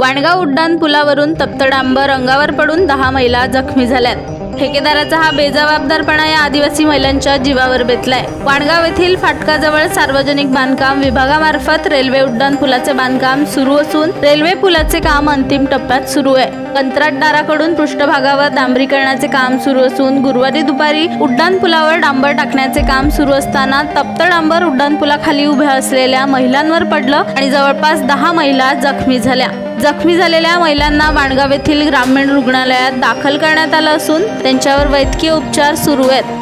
वाणगाव उड्डाण पुलावरून तप्त अंगावर पडून दहा महिला जखमी झाल्यात. ठेकेदाराचा हा बेजबाबदारपणा या आदिवासी महिलांच्या जीवावर बेतलाय. वाणगाव येथील फाटकाजवळ सार्वजनिक बांधकाम विभागामार्फत रेल्वे उड्डाण पुलाचे बांधकाम सुरू असून रेल्वे पुलाचे काम अंतिम टप्प्यात सुरू आहे. कंत्राटदाराकडून पृष्ठभागावर डांबरीकरणाचे काम सुरू असून गुरुवारी दुपारी उड्डाण पुलावर डांबर टाकण्याचे काम सुरू असताना तप्त डांबर उड्डाण पुलाखाली उभ्या असलेल्या महिलांवर पडलं आणि जवळपास दहा महिला जखमी झाल्या. जखमी झालेल्या महिलांना वाणगाव येथील ग्रामीण रुग्णालयात दाखल करण्यात आलं असून त्यांच्यावर वैद्यकीय उपचार सुरू आहेत.